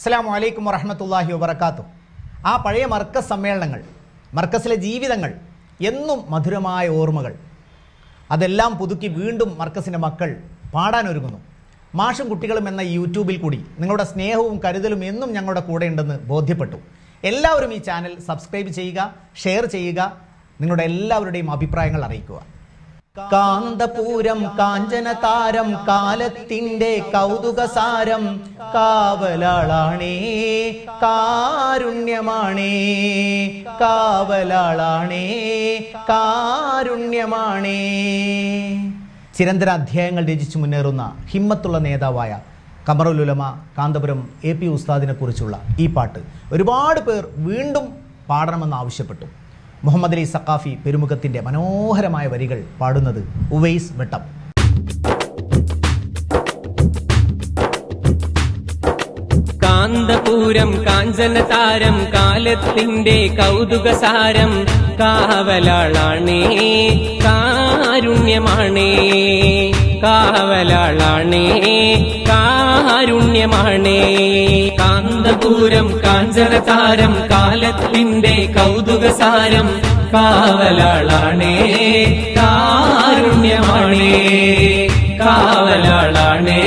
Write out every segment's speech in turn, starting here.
അസ്സാം വലൈക്കും വറഹമത്തല്ലാഹി വബർക്കാത്തു ആ പഴയ മർക്കസ് സമ്മേളനങ്ങൾ മർക്കസിലെ ജീവിതങ്ങൾ എന്നും മധുരമായ ഓർമ്മകൾ അതെല്ലാം പുതുക്കി വീണ്ടും മർക്കസിന്റെ മക്കൾ പാടാനൊരുങ്ങുന്നു മാഷും കുട്ടികളും എന്ന യൂട്യൂബിൽ കൂടി നിങ്ങളുടെ സ്നേഹവും കരുതലും എന്നും ഞങ്ങളുടെ കൂടെയുണ്ടെന്ന് ബോധ്യപ്പെട്ടു. എല്ലാവരും ഈ ചാനൽ സബ്സ്ക്രൈബ് ചെയ്യുക ഷെയർ ചെയ്യുക നിങ്ങളുടെ എല്ലാവരുടെയും അഭിപ്രായങ്ങൾ അറിയിക്കുക. കാന്തപൂരം കാഞ്ചന താരം കാലത്തിന്റെ കൗതുകസാരം. കാവലാളാണേ കാരുണ്യമാണേ കാവലാളാണേ കാരുണ്യമാണേ. ചിരന്തര അധ്യായങ്ങൾ രചിച്ചു മുന്നേറുന്ന ഹിമ്മത്തുള്ള നേതാവായ കമറുലുലമ കാന്തപുരം എ പി ഉസ്താദിനെ കുറിച്ചുള്ള ഈ പാട്ട് ഒരുപാട് പേർ വീണ്ടും പാടണമെന്ന് ആവശ്യപ്പെട്ടു. മുഹമ്മദ് അലി സക്കാഫി പെരുമുഖത്തിന്റെ മനോഹരമായ വരികൾ പാടുന്നത് ഉവൈസ് വെട്ടം. കാന്തപൂരം കാഞ്ചന താരം കാലത്തിന്റെ കൗതുകസാരം കാവലാളാണേ കാരുണ്യമാണേ കാവലാളാണേ കാരുണ്യമാണേ. കാന്തപൂരം കാഞ്ചനതാരം കാലത്തിന്റെ കൗതുകസാരം കാവലാളാണേ കാരുണ്യമാണേ. കാവലാളാണേ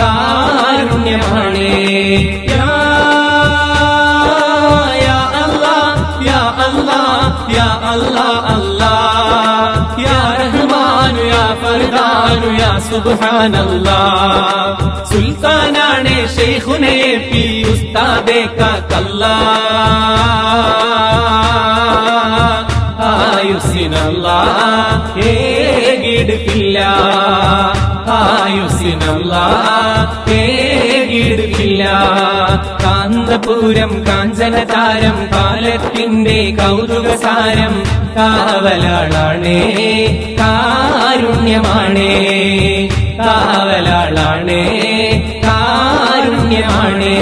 കാരുണ്യമാണേ. യാ അല്ലാഹ് യാ അല്ലാഹ് യാ അല്ലാഹ് ഫർദാനു യാ സുബ്ഹാനല്ലാഹ് സുൽത്താനാണേ ഷെയ്ഖുനെ പി ഉസ്താദേ കാക്കല്ലാ. ആയുസിനല്ല ഏകിടുക്കില്ല. ആയുസിനല്ല ഏകിടുക്കില്ല. കാന്തപൂരം കാഞ്ചനതാരം കാലത്തിന്റെ കൗതുകസാരം. കാവലാളാണേ കാരുണ്യമാണേ. കാവലാളാണേ കാരുണ്യമാണേ.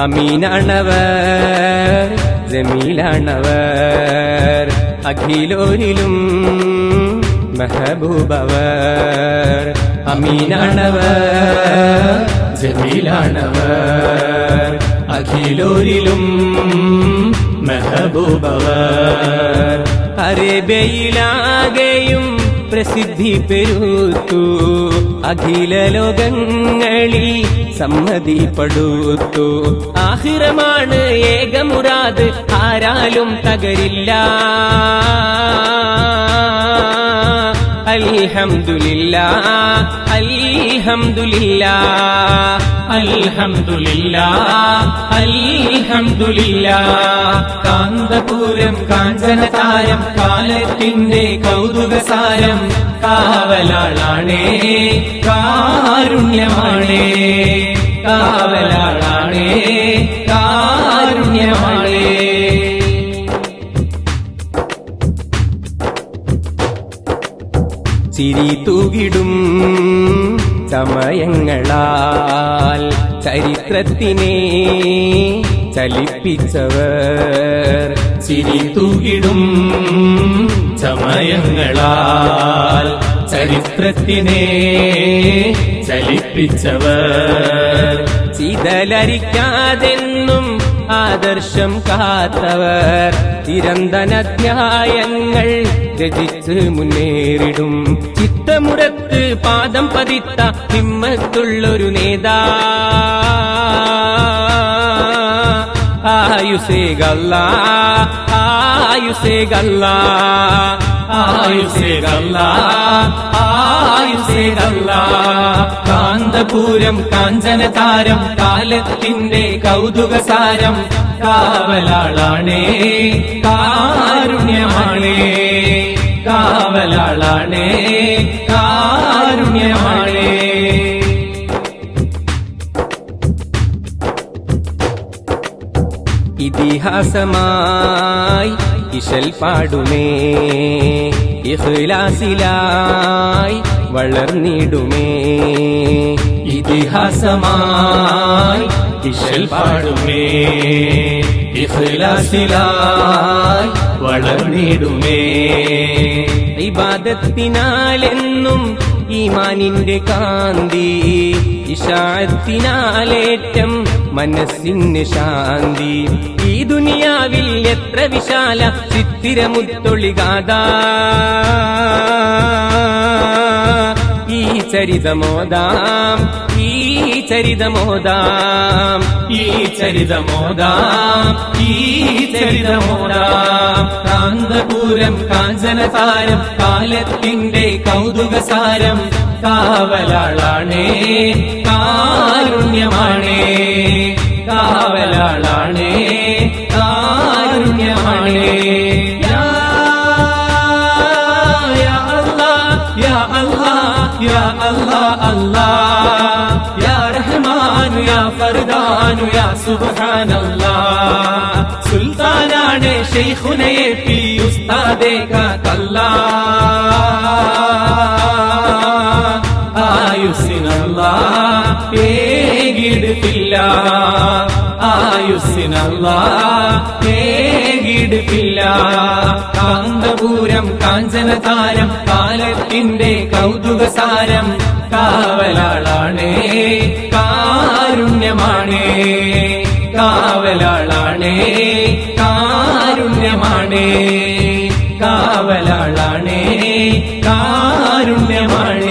അമീനാണവർ ജമീലാണവർ അഖിലോരിലും മെഹബൂബവർ അമീനാണവർ ജമീലാണവർ അഖിലോരിലും മെഹബൂബവർ. അരേബ്യയിലാകെയും പ്രസിദ്ധി പെരുത്തു അഖില ലോകങ്ങളിൽ സമ്മതി പടുത്തു. ആഹിറമാണ് ഏകമുറാത് ആരാലും തകരില്ല. കാന്തപൂരം കാഞ്ചനതാരം കാലത്തിന്റെ കൗതുകസാരം കാവലാളാണേ കാരുണ്യമാണേ കാവലാളാണേ ചിരി തൂകിടും സമയങ്ങളാൽ. ചരിത്രത്തിനെ ചലിപ്പിച്ചവർ ചിരി തൂകിടും സമയങ്ങളാൽ. ചരിത്രത്തിനെ ചലിപ്പിച്ചവർ. ചിതലരിക്കാതെന്നും ആദർശം കാത്തവർ. തിരന്തനധ്യായങ്ങൾ രചിച്ച് മുന്നേറിടും. ചിത്തമുറത്ത് പാദം പതിത്ത ഹിമ്മത്തുള്ളൊരു നേതാ. ആയുസേ ഗല്ലാ ആയുസേ ഗല്ലാ കാന്തപൂരം കാഞ്ചന താരം കാലത്തിന്റെ കൗതുകസാരം. കാവലാളാണേ കാരുണ്യമാണേ. കാവലാളാണേ കാരുണ്യമാണേ. ഇതിഹാസമായി ഇശൽ പാടുമേ ഇഖ്ലാസിലായി വളർന്നിടുമേ. ഇതിഹാസമായി ഇശൽ പാടുമേ. ഇഖ്ലാസിലായി വളർന്നിടുമേ. ഇബാദത്തിനാലെന്നും ഈമാനിന്റെ കാന്തി ഇഷാത്തിനാലേറ്റം മനസ്സിന് ശാന്തി. ഈ ദുനിയാവിൽ എത്ര വിശാല ചിത്തിരമുത്തൊളികാതാ ചരിതമോദാം. ഈ ചരിതമോദാം. ഈ ചരിതമോദാം. ഈ ചരിതമോദാം. കാന്തപൂരം കാഞ്ചനതാരം കാലത്തിന്റെ കൗതുകസാരം. കാവലാളാണേ കാരുണ്യമാണേ കാവലാളാണേ അല്ലാഹ് യാ അല്ലാഹ് അല്ലാഹ് യാ റഹ്മാനു യാ ഫർദാനു യാ സുബ്ഹാനല്ലാഹ് സുൽത്താനാണ് ഷെയ്ഖുനയെ പി ഉസ്താദേ കാക്കല്ലാ. ആയുസിനല്ലാ ഏകിടുക്കില്ല ആയുസിനല്ലാ ഏകിടുക്കില്ല കാന്തപൂരം കാഞ്ചനതാരം കാലത്തിന്റെ കൗതുകസാരം. കാവലാളാണേ കാരുണ്യമാണേ. കാവലാളാണേ കാരുണ്യമാണേ. കാവലാളാണേ കാരുണ്യമാണേ.